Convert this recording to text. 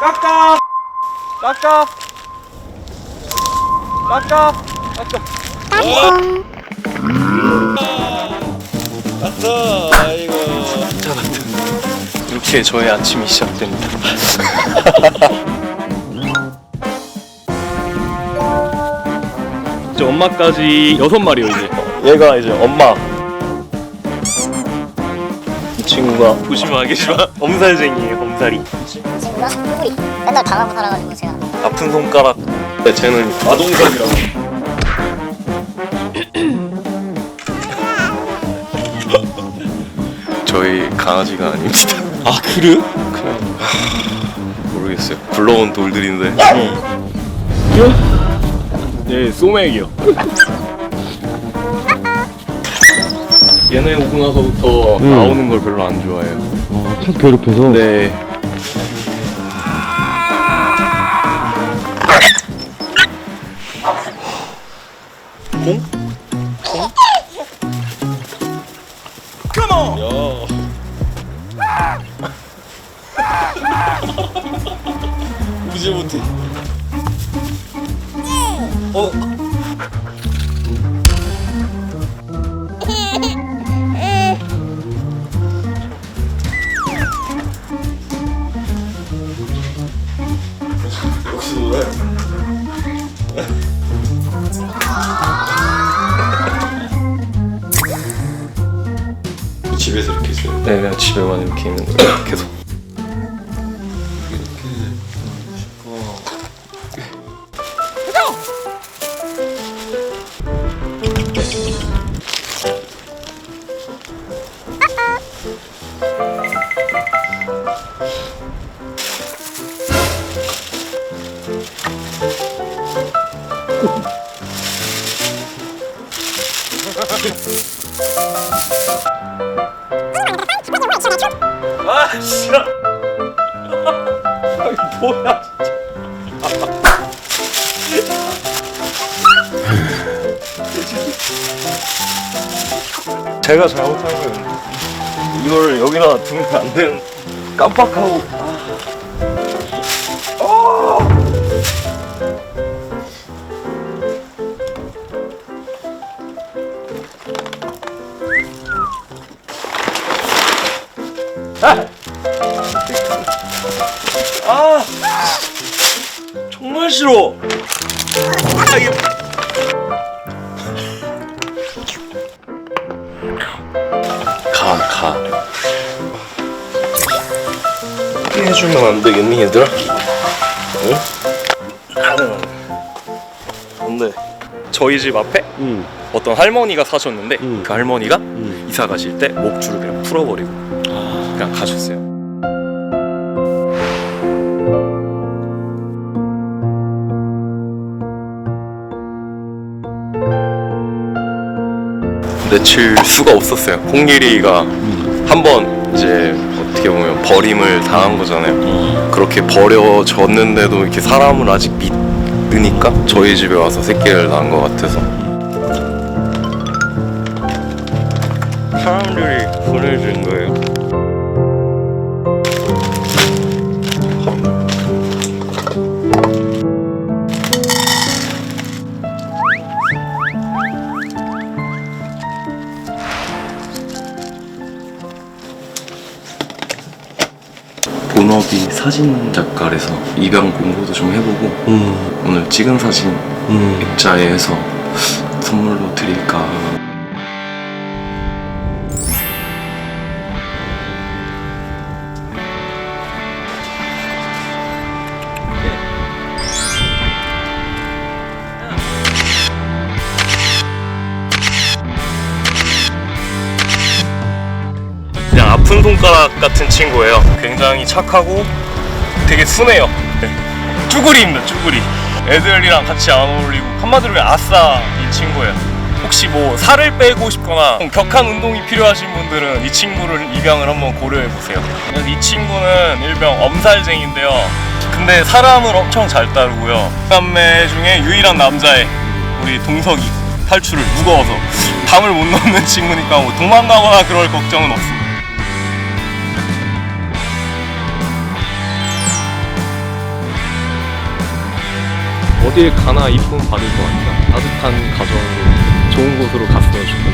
깎아 깎아 깎아 깎아 깎아 아이고 이렇게 저의 아침이 시작됩니다. 이제 엄마까지 여섯 마리요 이제. 얘가 이제 엄마. 이 친구가 보시면 알겠지만 엄살쟁이에요. 엄살이. 친구가 쭈구리 맨날 당하고 살아가지고 제가 아픈 손가락. 네, 쟤는 아동살이라고. 저희 강아지가 아닙니다. 아 그래? 그냥 모르겠어요. 굴러온 돌들인데. 네, 소맥이요. 얘네 오고 나서부터 나오는 걸 별로 안 좋아해요. 계속 괴롭혀서 네. 공? 공? 무지 못해 어? 역시 놀아요 이렇게 있어요 네, 그냥 집에만 이렇게 있는 거예요. 계속. 아, 뭐야, 진짜. 제가 잘못한 거예요. 이걸 여기다 두면 안 되는. 깜빡하고. 아, 정말 싫어. 아, 이게... 가, 가. 해주면 안 되겠니, 얘들아? 응? 근데 저희 집 앞에 응 어떤 할머니가 사셨는데 음. 그 할머니가 음. 이사 가실 때 목줄을 그냥 풀어버리고 그냥 가셨어요. 내칠 수가 없었어요. 홍길이가 한번 이제 어떻게 보면 버림을 당한 거잖아요. 그렇게 버려졌는데도 이렇게 사람을 아직 믿으니까 저희 집에 와서 새끼를 낳은 것 같아서 사람들이 보내준 거예요. 본업이 사진 작가라서 입양 공부도 좀 해보고 음. 오늘 찍은 사진 음. 액자에 해서 선물로 드릴까 아픈 손가락 같은 친구예요. 굉장히 착하고 되게 순해요. 네. 쭈구리입니다, 쭈구리. 애들이랑 같이 안 어울리고 한마디로 아싸인 친구예요. 혹시 뭐 살을 빼고 싶거나 격한 운동이 필요하신 분들은 이 친구를 입양을 한번 고려해 보세요. 이 친구는 일명 엄살쟁인데요. 근데 사람을 엄청 잘 따르고요. 남매 중에 유일한 남자애 우리 동석이 탈출을 무거워서 담을 못 넣는 친구니까 뭐 도망가거나 그럴 걱정은 없습니다. 어딜 가나 이쁨 받을 것 같아요. 따뜻한 가정으로 좋은 곳으로 갔으면 좋겠네요.